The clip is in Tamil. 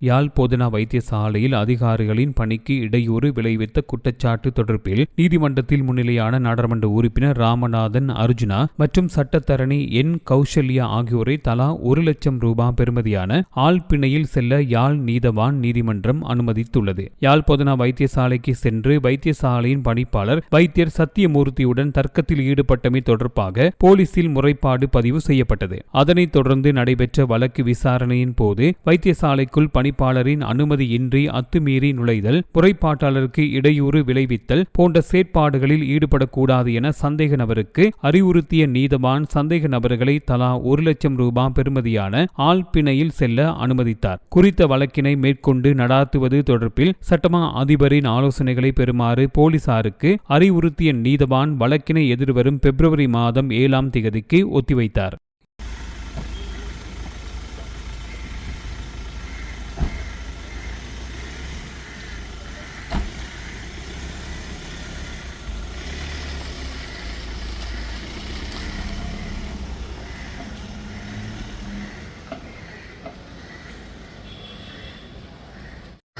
யாழ் போதனா வைத்தியசாலையில் அதிகாரிகளின் பணிக்கு இடையூறு விளைவித்த குற்றச்சாட்டு தொடர்பில் நீதிமன்றத்தில் முன்னிலையான நாடாளுமன்ற உறுப்பினர் ராமநாதன் அர்ஜுனா மற்றும் சட்டத்தரணி என். கௌசல்யா ஆகியோரை தலா ஒரு லட்சம் ரூபாய் பெறுமதியான ஆழ்பிணையில் செல்ல யாழ் நீதவான் நீதிமன்றம் அனுமதித்துள்ளது. யாழ் போதனா வைத்தியசாலைக்கு சென்று வைத்தியசாலையின் பணிப்பாளர் வைத்தியர் சத்தியமூர்த்தியுடன் தர்க்கத்தில் ஈடுபட்டமை தொடர்பாக போலீசில் முறைப்பாடு பதிவு செய்யப்பட்டது. அதனைத் தொடர்ந்து நடைபெற்ற வழக்கு விசாரணையின் போது வைத்தியசாலைக்குள் பணி பணிப்பாளரின் அனுமதியின்றி அத்துமீறி நுழைதல் முறைப்பாட்டாளருக்கு இடையூறு விளைவித்தல் போன்ற செயற்பாடுகளில் ஈடுபடக்கூடாது என சந்தேக நபருக்கு அறிவுறுத்திய நீதவான் சந்தேக நபர்களை தலா ஒரு லட்சம் ரூபாய் பெறுமதியான ஆழ்பிணையில் செல்ல அனுமதித்தார். குறித்த வழக்கினை மேற்கொண்டு நடாத்துவது தொடர்பில் சட்டமா அதிபரின் ஆலோசனைகளை பெறுமாறு போலீசாருக்கு அறிவுறுத்திய நீதவான் வழக்கினை எதிர்வரும் பிப்ரவரி மாதம் ஏழாம் திகதிக்கு ஒத்திவைத்தார்.